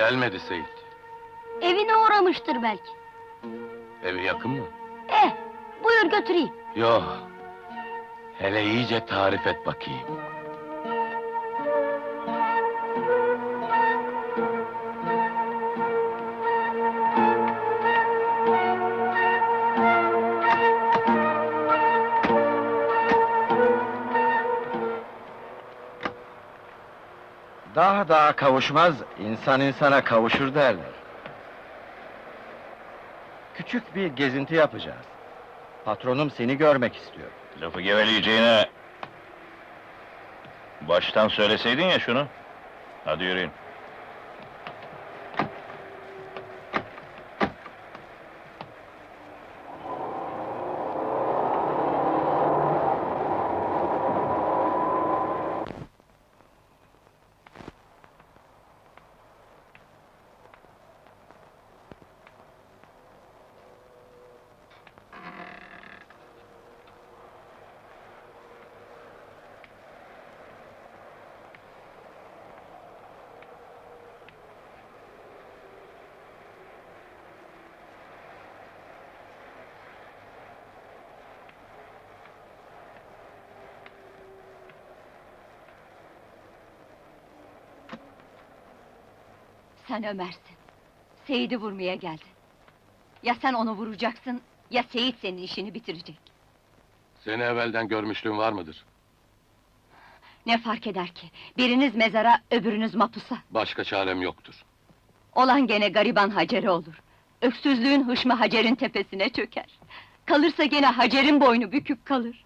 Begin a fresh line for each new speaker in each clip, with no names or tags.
Gelmedi Seyit.
Evine uğramıştır belki.
Evi yakın mı?
Eh, buyur götüreyim.
Yok. Hele iyice tarif et bakayım.
Daha daha kavuşmaz, insan insana kavuşur derler. Küçük bir gezinti yapacağız. Patronum seni görmek istiyor.
Lafı geveleyeceğine... Baştan söyleseydin ya şunu. Hadi yürüyün.
Sen Ömer'sin. Seyit'i vurmaya geldin. Ya sen onu vuracaksın, ya Seyit senin işini bitirecek.
Seni evvelden görmüşlüğün var mıdır?
Ne fark eder ki? Biriniz mezara, öbürünüz mapusa.
Başka çarem yoktur.
Olan gene gariban Hacer'e olur. Öksüzlüğün hışmı Hacer'in tepesine çöker. Kalırsa gene Hacer'in boynu bükük kalır.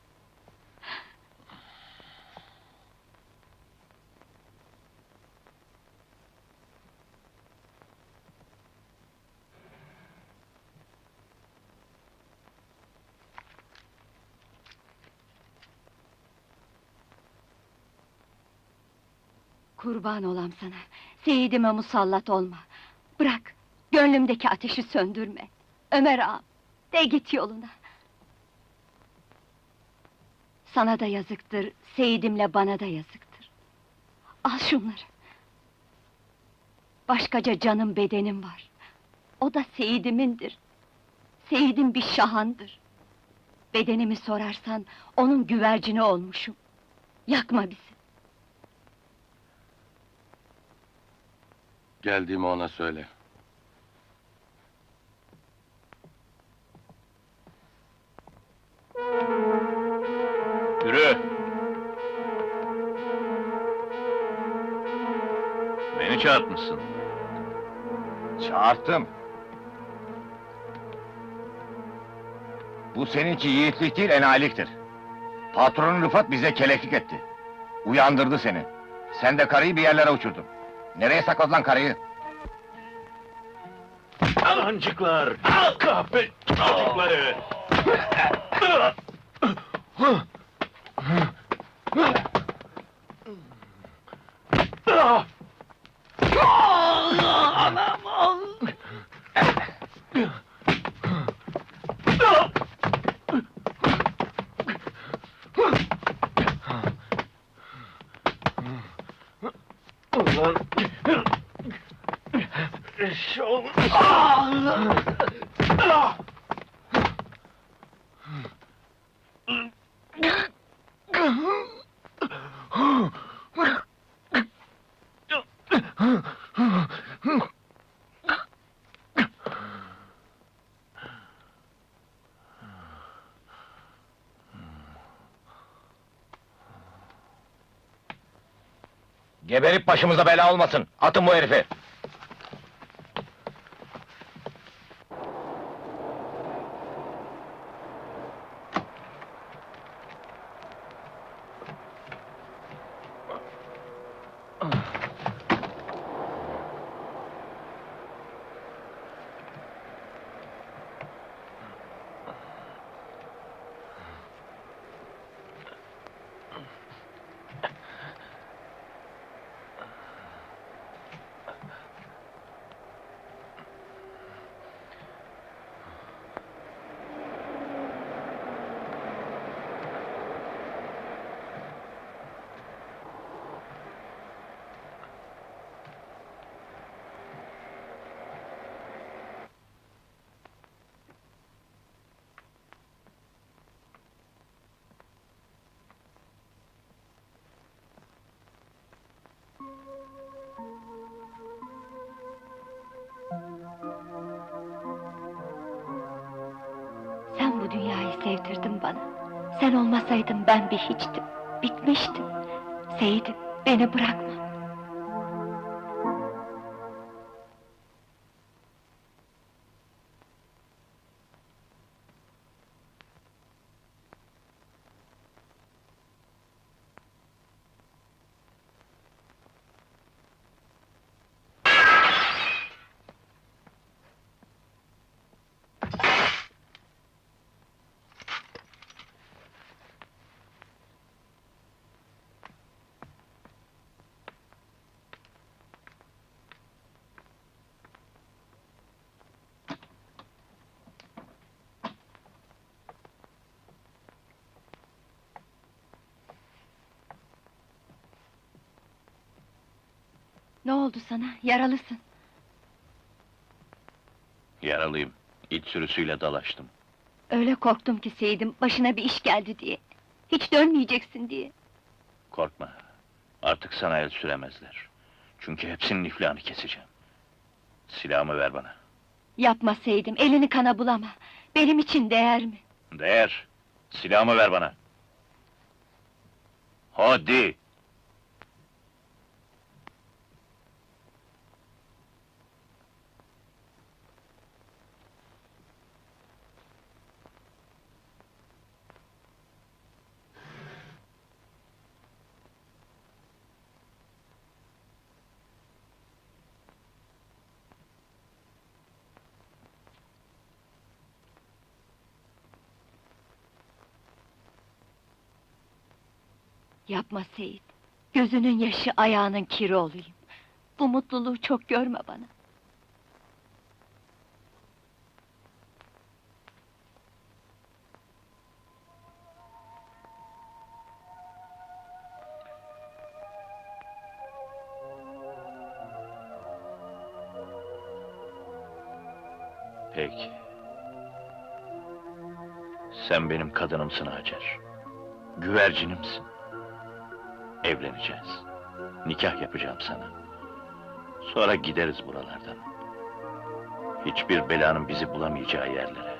Kurban olam sana. Seyidime musallat olma. Bırak, gönlümdeki ateşi söndürme. Ömer ağam, de git yoluna. Sana da yazıktır, Seyidimle bana da yazıktır. Al şunları. Başkaca canım bedenim var. O da Seyidimindir. Seyidim bir şahandır. Bedenimi sorarsan, onun güvercini olmuşum. Yakma bizi.
Geldiğimi ona söyle.
Yürü! Beni çağırtmışsın.
Çağırttım. Bu seninki yiğitlik değil, enayiliktir. Patronun Rıfat bize keleklik etti. Uyandırdı seni. Sen de karıyı bir yerlere uçurdun. Nereye sakladın lan karıyı?
Alancıklar! Kahpe çocukları! Ulan! Şov!
Geberip başımıza bela olmasın. Atın bu herifi.
Bu dünyayı sevdirdin bana. Sen olmasaydın ben bir hiçtim. Bitmiştim. Seyit'im, beni bırakma. Ne oldu sana? Yaralısın.
Yaralıyım. İç sürüsüyle dalaştım.
Öyle korktum ki Seyit'im, başına bir iş geldi diye. Hiç dönmeyeceksin diye.
Korkma. Artık sana el süremezler. Çünkü hepsinin iflahını keseceğim. Silahımı ver bana.
Yapma Seyit'im, elini kana bulama. Benim için değer mi?
Değer. Silahımı ver bana. Hadi.
Yapma Seyit. Gözünün yaşı ayağının kiri olayım. Bu mutluluğu çok görme bana.
Peki. Sen benim kadınımsın Hacer. Güvercinimsin. Evleneceğiz. Nikah yapacağım sana. Sonra gideriz buralardan. Hiçbir belanın bizi bulamayacağı yerlere.